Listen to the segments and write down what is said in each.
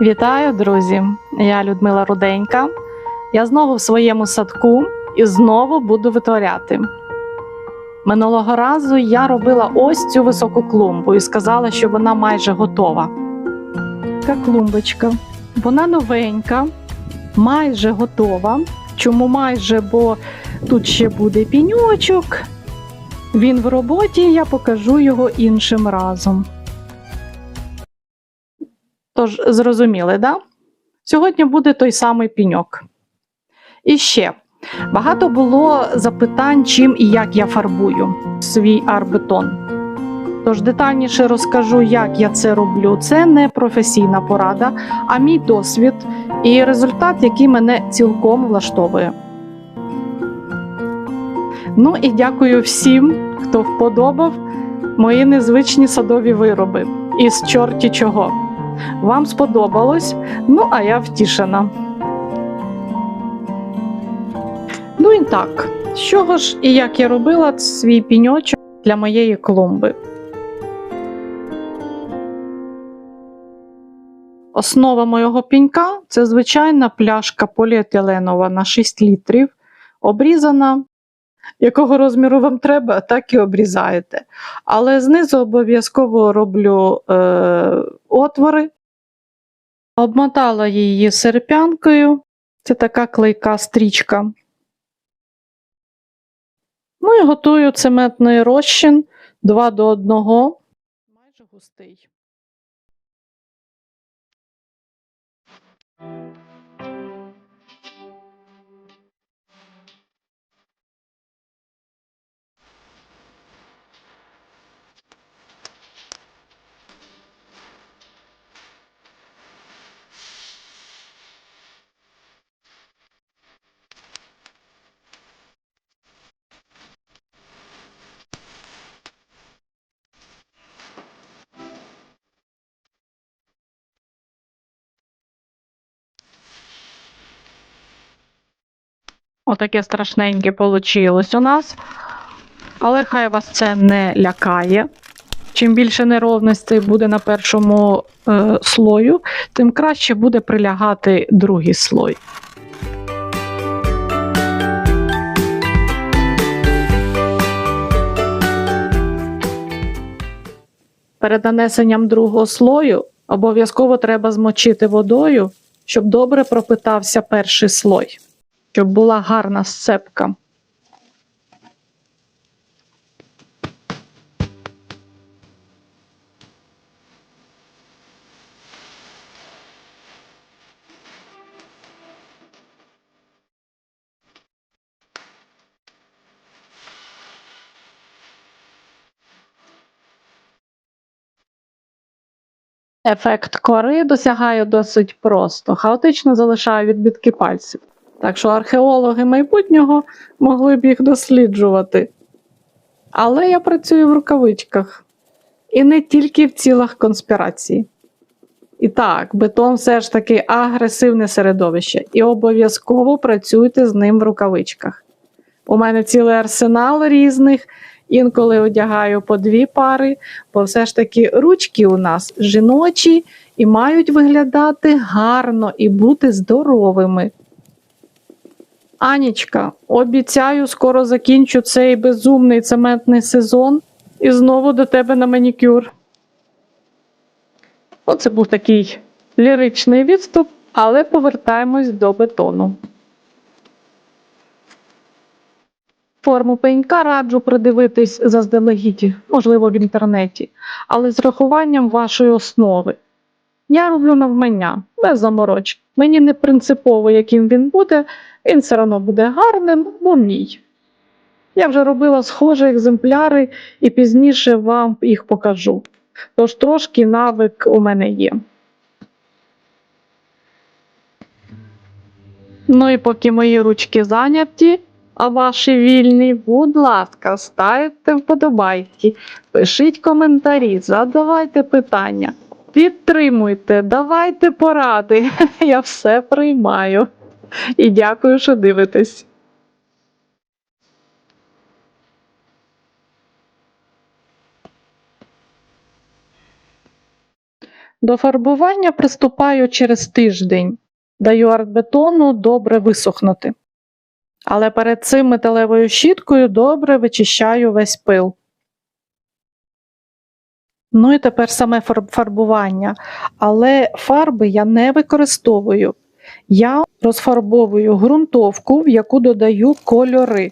Вітаю, друзі! Я Людмила Руденька. Я знову в своєму садку і знову буду витворяти. Минулого разу я робила ось цю високу клумбу і сказала, що вона майже готова. Така клумбочка. Вона новенька, майже готова. Чому майже? Бо тут ще буде піньочок. Він в роботі, я покажу його іншим разом. Тож, зрозуміли, да? Сьогодні буде той самий піньок. І ще багато було запитань, чим і як я фарбую свій арбетон. Тож детальніше розкажу, як я це роблю. Це не професійна порада, а мій досвід і результат, який мене цілком влаштовує. Ну і дякую всім, хто вподобав мої незвичні садові вироби із чорті чого. Вам сподобалось? Ну, а я втішена. Ну і так, з чого ж і як я робила свій піньочок для моєї клумби? Основа моєго пінька це звичайна пляшка поліетиленова на 6 літрів, обрізана. Якого розміру вам треба, так і обрізаєте. Але знизу обов'язково роблю е, отвори, обмотала її серпянкою, це така клейка стрічка. Ну і готую цементний розчин 2 до 1, майже густий. Отаке страшненьке получилось у нас. Але хай вас це не лякає. Чим більше неровностей буде на першому е, слою, тим краще буде прилягати другий слой. Перед нанесенням другого слою обов'язково треба змочити водою, щоб добре пропитався перший слой щоб була гарна сцепка. Ефект кори досягаю досить просто, хаотично залишаю відбитки пальців. Так що археологи майбутнього могли б їх досліджувати. Але я працюю в рукавичках. І не тільки в цілах конспірації. І так, бетон все ж таки агресивне середовище, і обов'язково працюйте з ним в рукавичках. У мене цілий арсенал різних, інколи одягаю по дві пари, бо все ж таки ручки у нас жіночі і мають виглядати гарно і бути здоровими. Анічка, обіцяю, скоро закінчу цей безумний цементний сезон і знову до тебе на манікюр. Оце був такий ліричний відступ, але повертаємось до бетону. Форму пенька раджу придивитись заздалегідь, можливо, в інтернеті, але з рахуванням вашої основи. Я роблю навмання, без заморочень. Мені не принципово, яким він буде, він все одно буде гарним, бо мій. Я вже робила схожі екземпляри і пізніше вам їх покажу. Тож трошки навик у мене є. Ну і поки мої ручки зайняті, а ваші вільні, будь ласка, ставте вподобайки, пишіть коментарі, задавайте питання, підтримуйте, давайте поради. Я все приймаю. І дякую, що дивитесь. До фарбування приступаю через тиждень. Даю артбетону добре висохнути. Але перед цим металевою щіткою добре вичищаю весь пил. Ну і тепер саме фарбування. Але фарби я не використовую. Я розфарбовую ґрунтовку, в яку додаю кольори.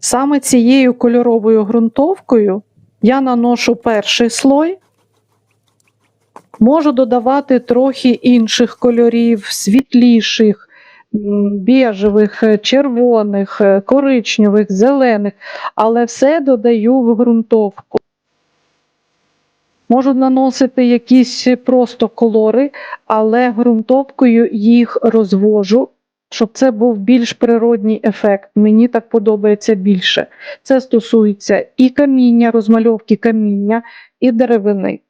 Саме цією кольоровою ґрунтовкою я наношу перший слой. Можу додавати трохи інших кольорів, світліших, біжевих, е, червоних, е, коричневих, зелених, але все додаю в ґрунтовку. Можу наносити якісь просто колори, але ґрунтовкою їх розвожу, щоб це був більш природній ефект. Мені так подобається більше. Це стосується і каміння, розмальовки каміння, і деревини.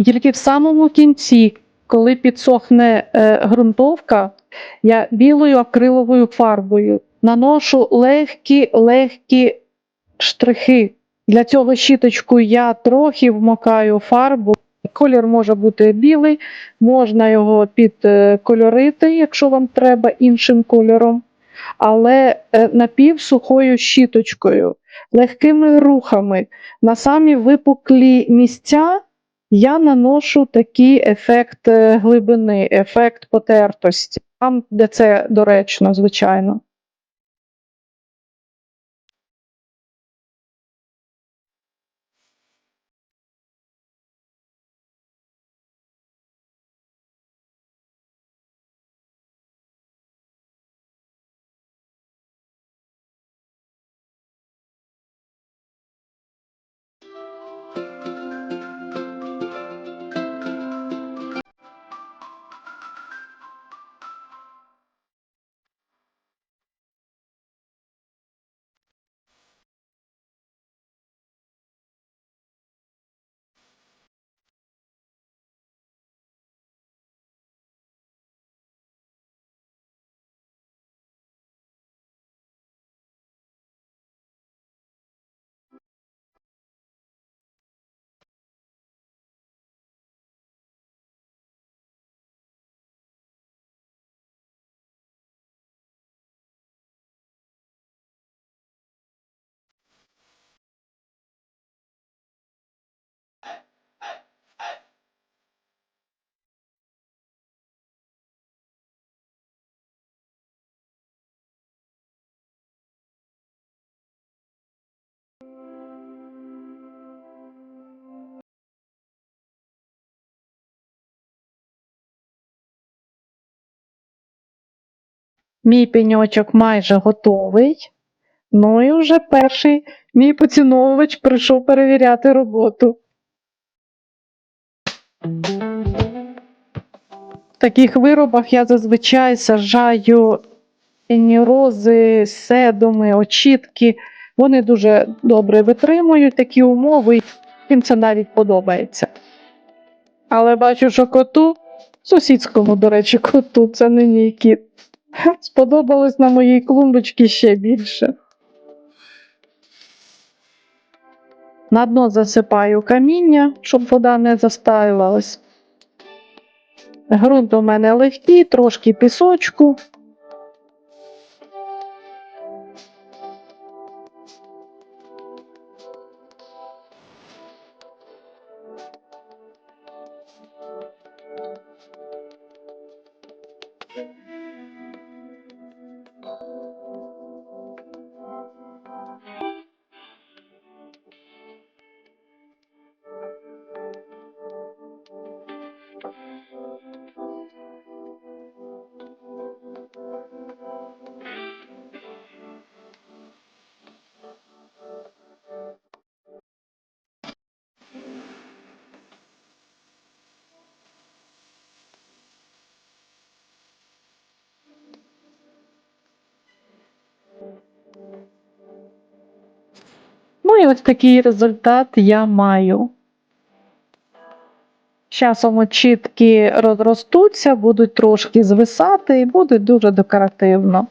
І Тільки в самому кінці, коли підсохне е, ґрунтовка, я білою акриловою фарбою наношу легкі легкі штрихи. Для цього щіточку я трохи вмокаю фарбу. Колір може бути білий, можна його підкольорити, якщо вам треба іншим кольором. Але е, напівсухою щіточкою, легкими рухами на самі випуклі місця я наношу такий ефект е, глибини, ефект потертості. Там, де це доречно, звичайно. Мій пеньочок майже готовий. Ну і вже перший мій поціновувач прийшов перевіряти роботу. В таких виробах я зазвичай саджаю рози, седуми, очітки. Вони дуже добре витримують такі умови, їм це навіть подобається. Але бачу, що коту, сусідському, до речі, коту, це не мій. Сподобалось на моїй клумбочці ще більше. На дно засипаю каміння, щоб вода не застаювалась. Грунт у мене легкий, трошки пісочку. І ось такий результат я маю. Часом от чіткі розростуться, будуть трошки звисати і буде дуже декоративно.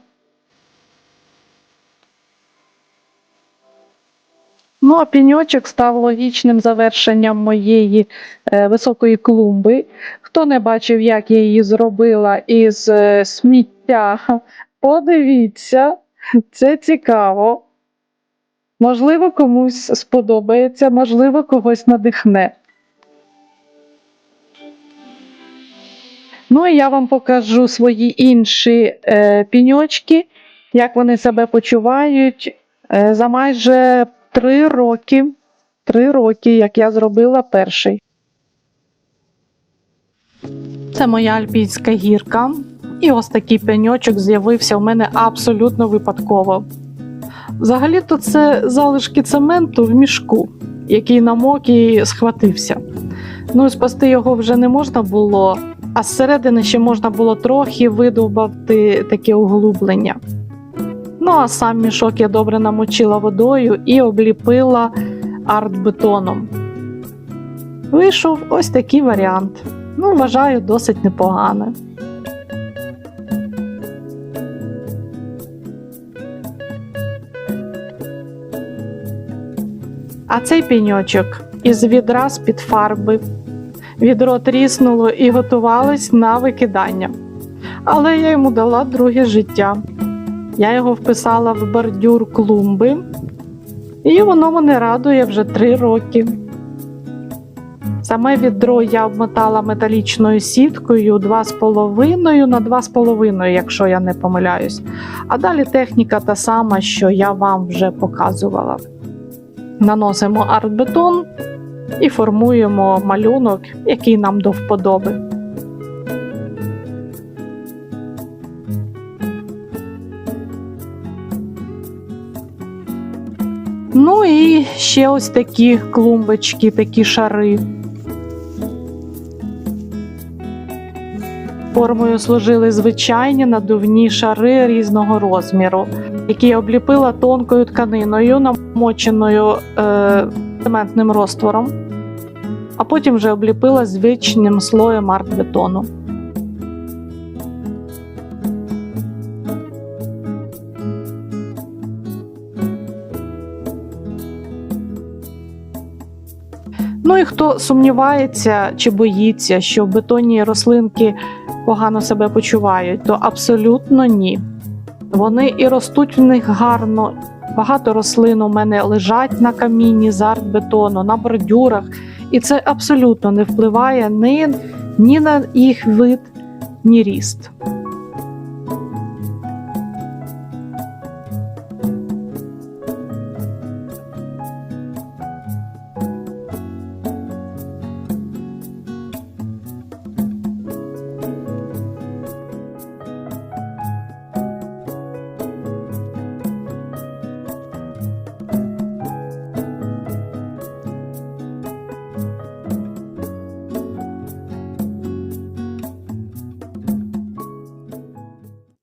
Ну, а піньочок став логічним завершенням моєї е, високої клумби. Хто не бачив, як я її зробила із е, сміття, подивіться, це цікаво. Можливо, комусь сподобається, можливо, когось надихне. Ну і я вам покажу свої інші е, піньочки, як вони себе почувають е, за майже три роки. Три роки, як я зробила перший. Це моя альпійська гірка. І ось такий пеньочок з'явився у мене абсолютно випадково. Взагалі-то це залишки цементу в мішку, який намок і схватився. Ну спасти його вже не можна було, а зсередини ще можна було трохи видовбати таке углублення. Ну а сам мішок я добре намочила водою і обліпила артбетоном. Вийшов ось такий варіант. Ну, вважаю, досить непогане. А цей піньочок із відра з-під фарби. Відро тріснуло і готувалось на викидання. Але я йому дала друге життя. Я його вписала в бордюр клумби, і воно мене радує вже три роки. Саме відро я обмотала металічною сіткою 2,5 на 2,5, якщо я не помиляюсь. А далі техніка та сама, що я вам вже показувала. Наносимо артбетон і формуємо малюнок, який нам до вподоби. Ну і ще ось такі клумбочки, такі шари. Формою служили звичайні надувні шари різного розміру, які я обліпила тонкою тканиною, намоченою е, цементним розтвором, а потім вже обліпила звичним слоєм артбетону. Ну і хто сумнівається чи боїться, що бетонні рослинки погано себе почувають, то абсолютно ні. Вони і ростуть в них гарно. Багато рослин у мене лежать на камінні з артбетону, на бордюрах, і це абсолютно не впливає ні, ні на їх вид, ні ріст.